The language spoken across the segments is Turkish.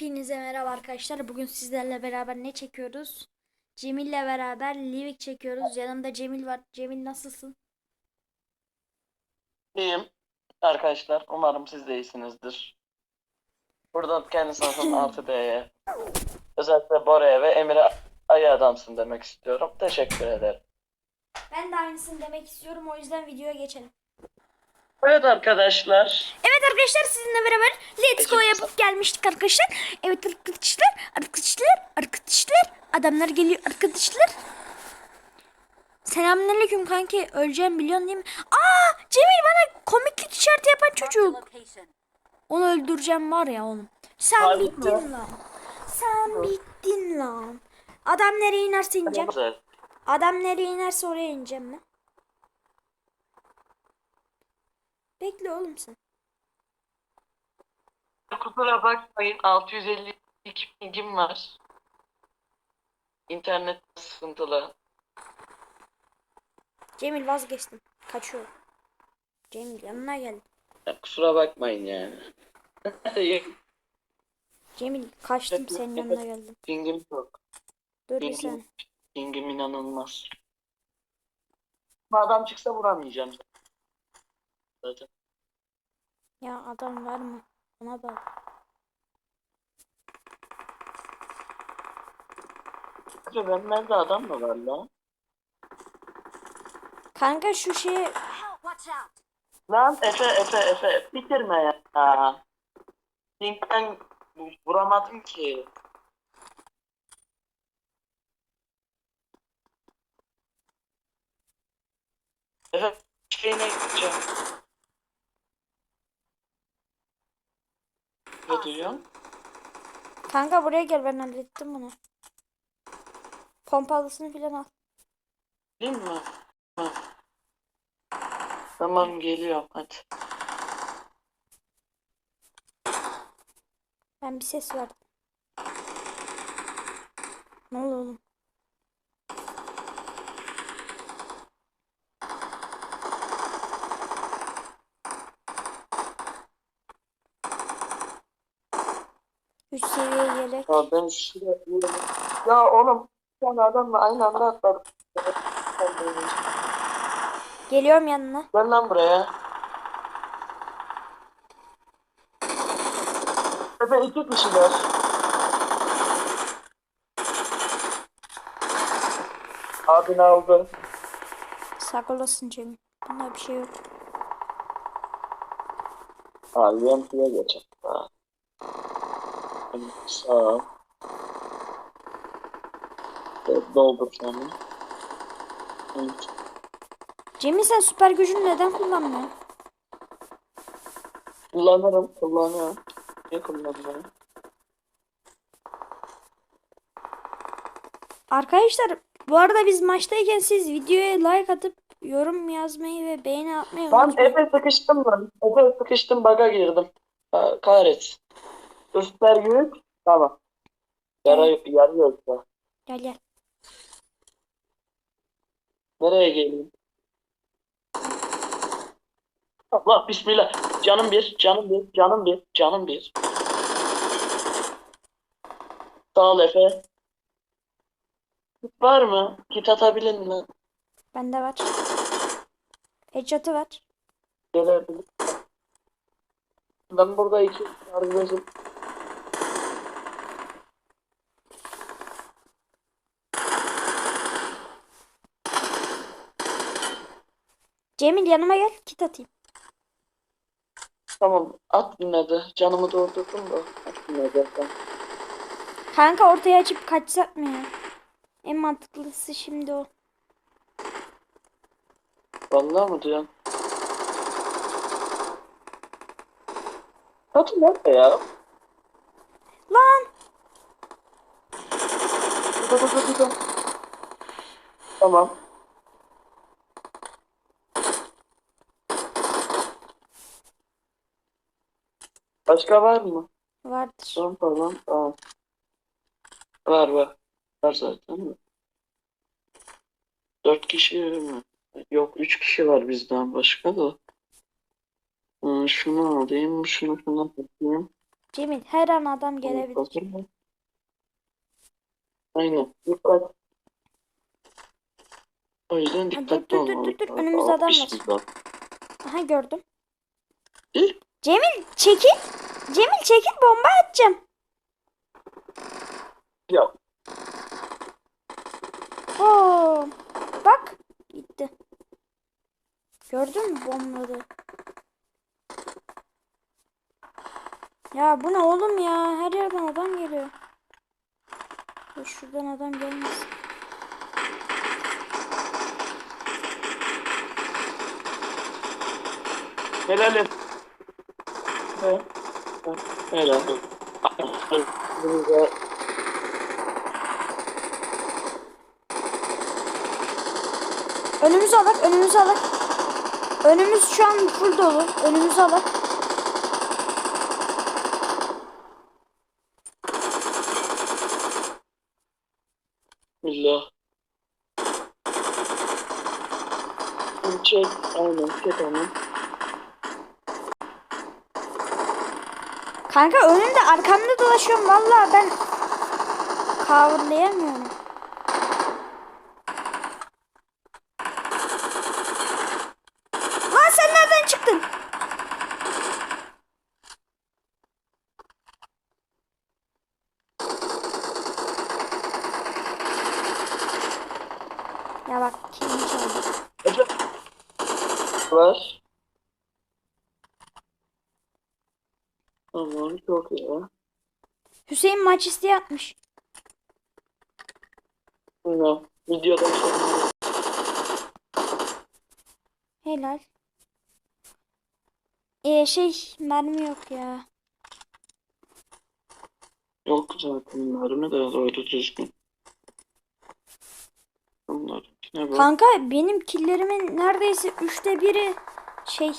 Hepinize merhaba arkadaşlar. Bugün sizlerle beraber ne çekiyoruz? Cemil'le beraber Livik çekiyoruz. Yanımda Cemil var. Cemil nasılsın? İyiyim arkadaşlar. Umarım siz de iyisinizdir. Buradan kendi sınıfım Artı D'ye, özellikle Bora'ya ve Emir'e ayı adamsın demek istiyorum. Teşekkür ederim. Ben de aynısını demek istiyorum. O yüzden videoya geçelim. Evet arkadaşlar. Evet arkadaşlar sizinle beraber Let's Go yapıp gelmiştik arkadaşlar. Evet arkadaşlar, arkadaşlar, arkadaşlar. Adamlar geliyor arkadaşlar. Selamünaleyküm kanki. Öleceğim biliyorsun değil mi? Aa Cemil bana komiklik işareti yapan çocuk. Onu öldüreceğim var ya oğlum. Sen Harbi bittin mi? lan. Sen bittin lan. Adam nereye inerse ineceğim. Adam nereye inerse oraya ineceğim ben. Bekle oğlum sen. Kusura bakmayın 652 pingim var. İnternet sıkıntılı. Cemil vazgeçtim. Kaçıyorum. Cemil yanına gel. Ya, Kusura bakmayın yani. Cemil kaçtım senin yanına geldim. pingim çok. Dur bir Pingim, sen. pingim inanılmaz. Bu adam çıksa vuramayacağım. Zaten. Ya adam var mı? Ona bak. Benim evde adam mı var lan? Kanka şu şeyi Lan Efe Efe Efe bitirme ya. Linkten vuramadım ki. Efe şeyine gideceğim. Ne duyuyorsun? Kanka buraya gel ben hallettim bunu. Pompalısını filan al. Değil mi? Hı. Tamam geliyorum hadi. Ben bir ses verdim. Ne oldu oğlum? Üç seviye yelek. Ya ben şuraya Ya oğlum bir tane adamla aynı anda atladım. Geliyorum yanına. Gel lan buraya. Efe iki kişiler. Abin aldı. Sağ olasın Cemil. Bunda bir şey yok. UMP'ye geçelim. Ha. Sağ. Do- Doldur. Evet. Cemil sen süper gücünü neden kullanmıyorsun? Kullanırım, kullanıyorum. Niye kullanmıyorum? Arkadaşlar bu arada biz maçtayken siz videoya like atıp yorum yazmayı ve beğeni atmayı Lan unutmayın. Efe sıkıştım lan. Efe sıkıştım baga girdim. Ha, kahretsin. Üstler güç. Tamam. Yara, yarı yoksa. Gel gel. Nereye geleyim? Allah bismillah. Canım bir, canım bir, canım bir, canım bir. Sağ ol Efe. Kit var mı? Kit atabilir mi? Bende var. Headshot'ı var. Gelebilir. Ben burada iki arkadaşım. Cemil yanıma gel. Kit atayım. Tamam at yine de. Canımı doldurdum da. At yine de. Kanka ortaya açıp kaçsak mı ya? En mantıklısı şimdi o. Vallahi mı diyorsun? Hadi nerede ya? Lan! Dur, dur, dur, dur. Tamam. Başka var mı? Vardır. Tamam tamam tamam. Var var. Var zaten? Dört kişi mi? Yok üç kişi var bizden başka da. Ee, şunu alayım, şunu şuna takayım. Cemil her an adam gelebilir. Aynen. Dikkat. O yüzden dur, dikkatli dur, dur, olmalıyız. dur, dur. Önümüzde adam var. Bismillah. Aha gördüm. Hı? Cemil çekil. Cemil çekil bomba atacağım. Ya Oo. Bak gitti. Gördün mü bombaları? Ya bu ne oğlum ya? Her yerden adam geliyor. Dur şuradan adam gelmesin. helal et. He. Et. Önümüzü alak, önümüzü alak. Önümüz şu an full dolu. Önümüzü alak. Bismillah. Çek. Aynen. Çek onu. Kanka önümde arkamda dolaşıyorum. Vallahi ben coverlayamıyorum. Lan sen nereden çıktın? Ya bak kilimi çaldı. Var. Tamam çok iyi. Hüseyin maç isteği atmış. Bilmiyorum. Videodan sonra. Helal. Ee, şey mermi yok ya. Yok zaten mermi de doğru düzgün. Bunlar ne bu? Kanka benim killerimin neredeyse üçte biri şey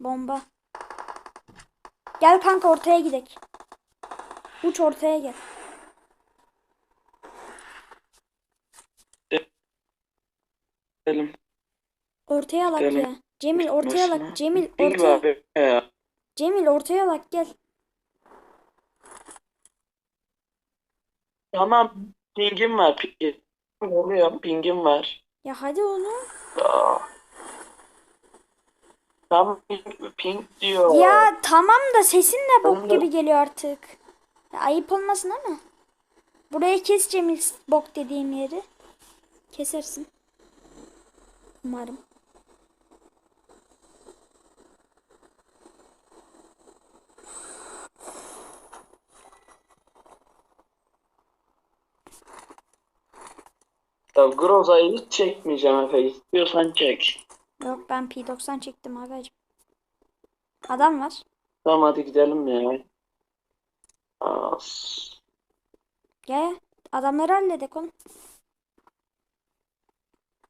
bomba. Gel kanka ortaya gidek. Uç ortaya gel. Gidelim. Ortaya alak Gidelim. ya. Cemil ortaya alak. Cemil ortaya. Cemil ortaya alak gel. Tamam. Pingim var. Pingim. Pingim var. Ya hadi oğlum. Aa. Tamam ping, ping diyor. Ya tamam da sesin de bok da- gibi geliyor artık. Ya, ayıp olmasın ama. Buraya kes Cemil bok dediğim yeri. Kesersin. Umarım. Ya Groza'yı hiç çekmeyeceğim Efe. İstiyorsan çek. Yok ben P90 çektim abicim. Adam var. Tamam hadi gidelim ya. As. Gel. Adamları halledek oğlum.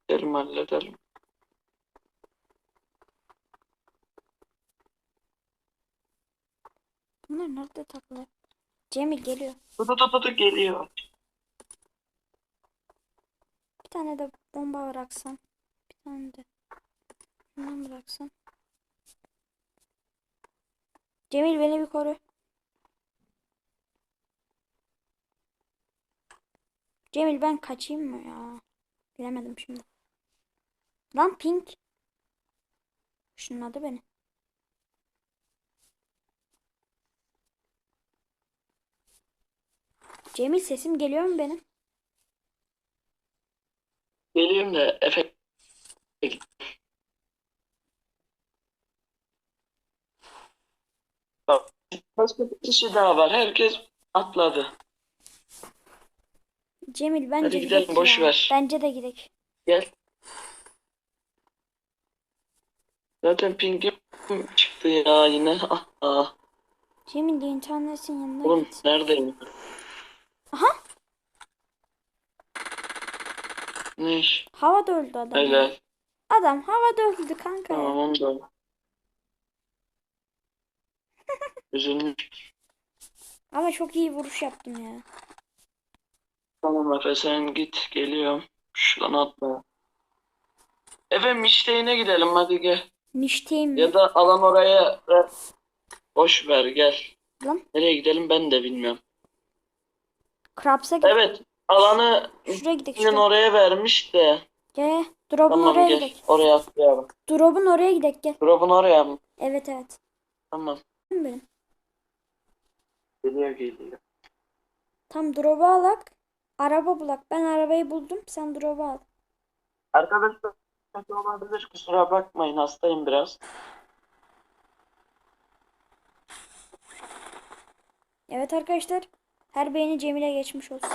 Gidelim halledelim. Bunlar nerede takılı? Cemil geliyor. Tutu tutu tutu geliyor. Bir tane de bomba bıraksan. Bir tane de. Şundan bıraksan. Cemil beni bir koru. Cemil ben kaçayım mı ya? Bilemedim şimdi. Lan Pink. Şunun adı beni. Cemil sesim geliyor mu benim? Geleyim de Efe. Bak, Başka bir kişi daha var. Herkes atladı. Cemil bence Hadi gidelim, boş ya. ver. Bence de gidek. Gel. Zaten pingim çıktı ya yine. Ah, ah. Cemil de internetin yanına Oğlum git. neredeyim? Aha. Ne iş? Havada öldü adam. Helal. Adam havada öldü kanka. Tamam onu da. Üzülmüş. Ama çok iyi vuruş yaptım ya. Tamam Efe sen git geliyorum. Şuradan atla. Efe Mişteğine gidelim hadi gel. Nişteyim mi? Ya da alan oraya. Boş ver gel. Lan. Nereye gidelim ben de bilmiyorum. Krabs'a git. Evet alanı Şuraya gidelim. Şuraya. oraya vermiş de. Gel. Drop'un Tamam oraya gel gidelim. oraya atlayalım. Drop'un oraya gidelim gel. Drop'un oraya mı? Evet evet. Tamam. Benim. Geliyor geliyor. Tam drop'u alak. Araba bulak. Ben arabayı buldum. Sen drop'u al. Arkadaşlar kötü olabilir kusura bakmayın hastayım biraz. Evet arkadaşlar. Her beğeni Cemile geçmiş olsun.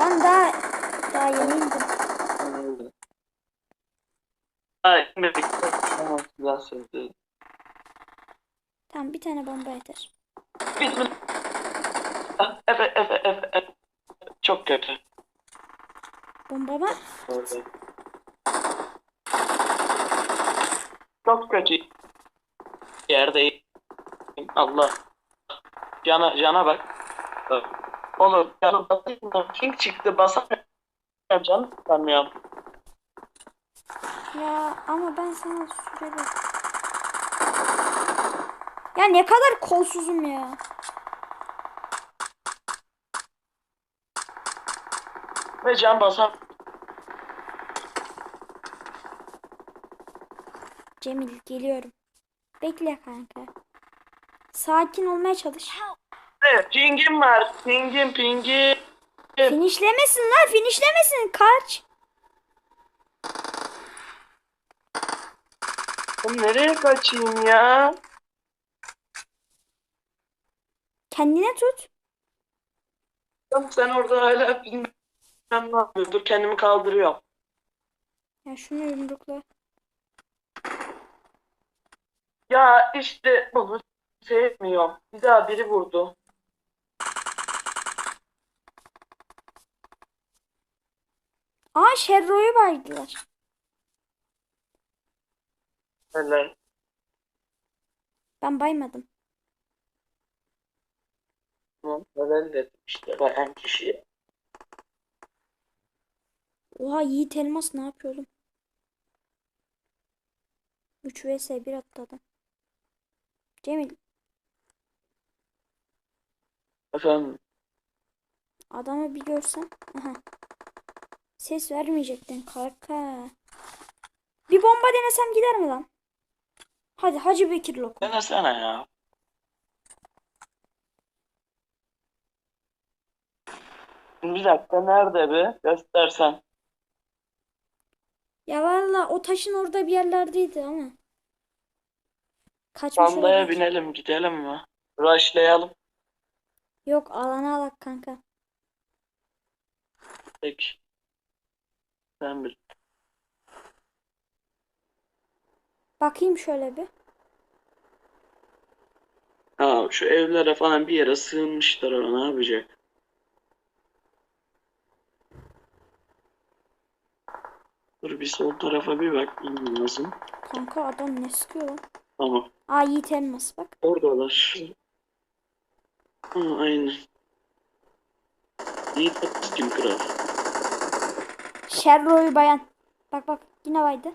Ben daha daha yeni indim. Silah sözü. Tamam bir tane bomba yeter. Bismillah. Efe Efe Efe Efe. Çok kötü. Bomba? Orada. Çok kötü. Yerdeyim. Allah. Cana, cana bak. Oğlum canım basayım. King çıktı basamıyorum. Canım tutamıyorum. Ya ama ben sana sürede... Ya ne kadar kolsuzum ya. Ve can basam. Cemil geliyorum. Bekle kanka. Sakin olmaya çalış. Evet, pingim var. Pingim pingim. Finişlemesin lan finişlemesin. Kaç. Oğlum nereye kaçayım ya? Kendine tut. Oğlum sen orada hala bilmem ne yapıyorsun. Dur kendimi kaldırıyorum. Ya şunu yumrukla. Ya işte bunu sevmiyorum. Bir daha biri vurdu. Aa Sherro'yu baydılar. Öyle. Ben baymadım. Tamam, öyle dedim işte bayan kişiye. Oha Yiğit Elmas ne yapıyor oğlum? 3 vs 1 attı adam. Cemil Efendim. adamı bir görsen. Aha. Ses vermeyecektin kanka. Bir bomba denesem gider mi lan? Hadi Hacı Bekir lokum. Denesene ya. Bir dakika nerede be? Göstersen. Ya valla o taşın orada bir yerlerdeydi ama. Kaçmış Pandaya olabilir. binelim gidelim mi? Rushlayalım. Yok alana alak kanka. Peki. Sen bil. Bakayım şöyle bir. Ha şu evlere falan bir yere sığınmışlar ama ne yapacak? Dur bir sol tarafa bir bak lazım. Kanka adam ne sıkıyor lan? Tamam. Aa Yiğit Elmas bak. Oradalar. Ha, aynen. Yiğit kim kral? Sherro'yu bayan. Bak bak yine baydı.